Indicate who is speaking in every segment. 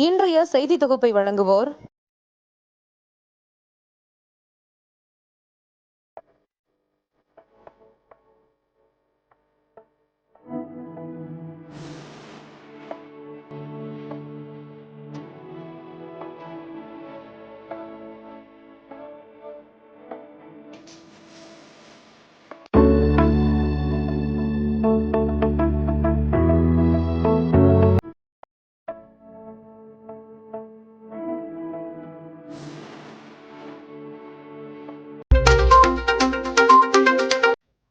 Speaker 1: இன்றைய செய்தி தொகுப்பை வழங்குவோர்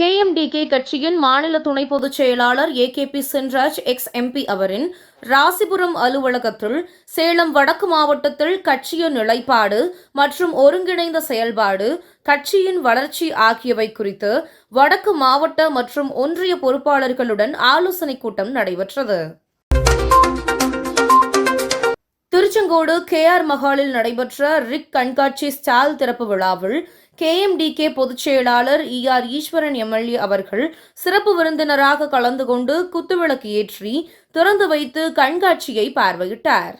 Speaker 1: கேஎம்டிகே கட்சியின் மாநில துணை பொதுச் செயலாளர் ஏகேபி சென்ராஜ் எக்ஸ் எம்பி அவரின் ராசிபுரம் அலுவலகத்தில் சேலம் வடக்கு மாவட்டத்தில் கட்சியின் நிலைப்பாடு மற்றும் ஒருங்கிணைந்த செயல்பாடு கட்சியின் வளர்ச்சி ஆகியவை குறித்து வடக்கு மாவட்ட மற்றும் ஒன்றிய பொறுப்பாளர்களுடன் ஆலோசனைக் கூட்டம் நடைபெற்றது. திருச்செங்கோடு கேஆர் மஹாலில் நடைபெற்ற ரிக் கண்காட்சி ஸ்டால் திறப்பு விழாவில் கேஎம்டிகே பொதுச் செயலாளர் இ ஆர் ஈஸ்வரன் எம்எல்ஏ அவர்கள் சிறப்பு விருந்தினராக கலந்து கொண்டு குத்துவிளக்கு ஏற்றி திறந்து வைத்து கண்காட்சியை பார்வையிட்டார்.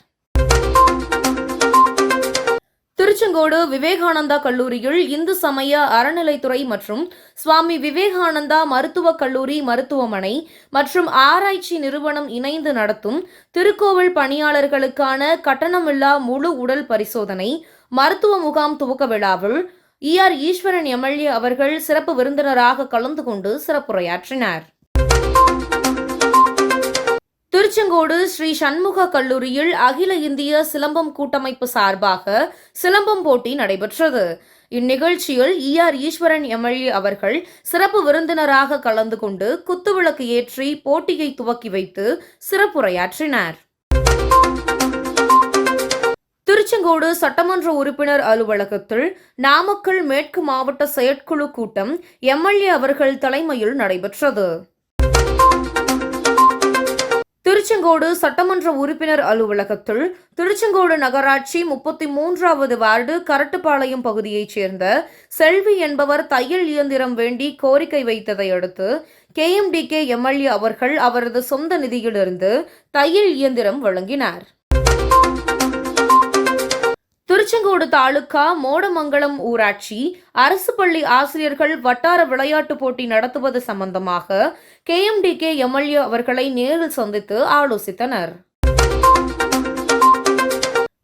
Speaker 1: திருச்செங்கோடு விவேகானந்தா கல்லூரியில் இந்து சமய அறநிலைத்துறை மற்றும் சுவாமி விவேகானந்தா மருத்துவக் கல்லூரி மருத்துவமனை மற்றும் ஆராய்ச்சி நிறுவனம் இணைந்து நடத்தும் திருக்கோவில் பணியாளர்களுக்கான கட்டணமில்லா முழு உடல் பரிசோதனை மருத்துவ முகாம் துவக்க விழாவில் இ. ஆர். ஈஸ்வரன் எம்எல்ஏ அவர்கள் சிறப்பு விருந்தினராக கலந்து கொண்டு சிறப்புரையாற்றினார். திருச்செங்கோடு ஸ்ரீ சண்முக கல்லூரியில் அகில இந்திய சிலம்பம் கூட்டமைப்பு சார்பாக சிலம்பம் போட்டி நடைபெற்றது. இந்நிகழ்ச்சியில் இ. ஆர். ஈஸ்வரன் எம்எல்ஏ அவர்கள் சிறப்பு விருந்தினராக கலந்து கொண்டு குத்துவிளக்கு ஏற்றி போட்டியை துவக்கி வைத்து சிறப்புரையாற்றினார். திருச்செங்கோடு சட்டமன்ற உறுப்பினர் அலுவலகத்தில் நாமக்கல் மேற்கு மாவட்ட செயற்குழு கூட்டம் எம்எல்ஏ அவர்கள் தலைமையில் நடைபெற்றது. திருச்செங்கோடு சட்டமன்ற உறுப்பினர் அலுவலகத்தில் திருச்செங்கோடு நகராட்சி முப்பத்தி மூன்றாவது வார்டு கரட்டுப்பாளையம் பகுதியைச் சேர்ந்த செல்வி என்பவர் தையல் இயந்திரம் வேண்டி கோரிக்கை வைத்ததை அடுத்து கேஎம்டிகே எம்எல்ஏ அவர்கள் அவரது சொந்த நிதியிலிருந்து தையல் இயந்திரம் வழங்கினார். திருச்செங்கோடு தாலுகா மோடமங்கலம் ஊராட்சி அரசு பள்ளி ஆசிரியர்கள் வட்டார விளையாட்டுப் போட்டி நடத்துவது சம்பந்தமாக கேஎம்டிகே எம்எல்ஏ அவர்களை நேரில் சந்தித்து ஆலோசித்தனர்.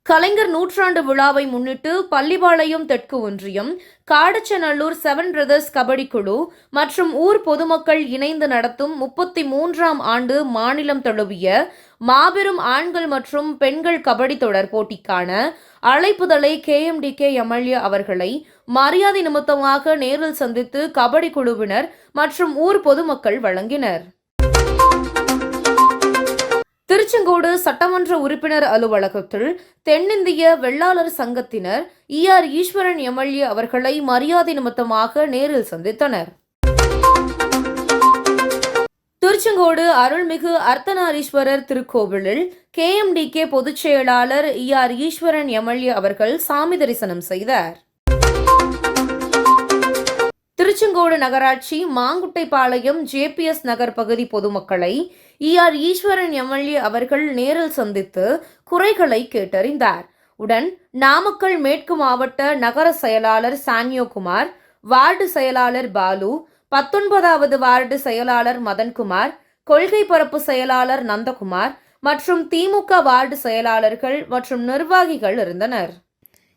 Speaker 1: கலைஞர் நூற்றாண்டு விழாவை முன்னிட்டு பள்ளிபாளையம் தெற்கு ஒன்றியம் காடச்சநல்லூர் செவன் பிரதர்ஸ் கபடி குழு மற்றும் ஊர் பொதுமக்கள் இணைந்து நடத்தும் முப்பத்தி மூன்றாம் ஆண்டு மாநிலம் தழுவிய மாபெரும் ஆண்கள் மற்றும் பெண்கள் கபடி தொடர் போட்டிக்கான அழைப்புதலை கேஎம்டிகே எம்எல்ஏ அவர்களை மரியாதை நிமித்தமாக நேரில் சந்தித்து கபடி குழுவினர் மற்றும் ஊர் பொதுமக்கள் வழங்கினர். திருச்செங்கோடு சட்டமன்ற உறுப்பினர் அலுவலகத்தில் தென்னிந்திய வெள்ளாளர் சங்கத்தினர் இ ஆர் ஈஸ்வரன் எம்எல்ஏ அவர்களை மரியாதை நிமித்தமாக நேரில் சந்தித்தனர். திருச்செங்கோடு அருள்மிகு அர்த்தநாரீஸ்வரர் திருக்கோவிலில் கே எம்டி பொதுச் செயலாளர் இ ஆர் ஈஸ்வரன் எம்எல்ஏ அவர்கள் சாமி தரிசனம் செய்தார். திருச்செங்கோடு நகராட்சி மாங்குட்டைப்பாளையம் ஜேபிஎஸ் நகர் பகுதி பொதுமக்களை இ ஆர் ஈஸ்வரன் எம்எல்ஏ அவர்கள் நேரில் சந்தித்து குறைகளை கேட்டறிந்தார். உடன் நாமக்கல் மேற்கு மாவட்ட நகர செயலாளர் சான்யோகுமார் வார்டு செயலாளர் பாலு பத்தொன்பதாவது வார்டு செயலாளர் மதன்குமார் கொள்கை பரப்பு செயலாளர் நந்தகுமார் மற்றும் திமுக வார்டு செயலாளர்கள் மற்றும் நிர்வாகிகள் இருந்தனர்.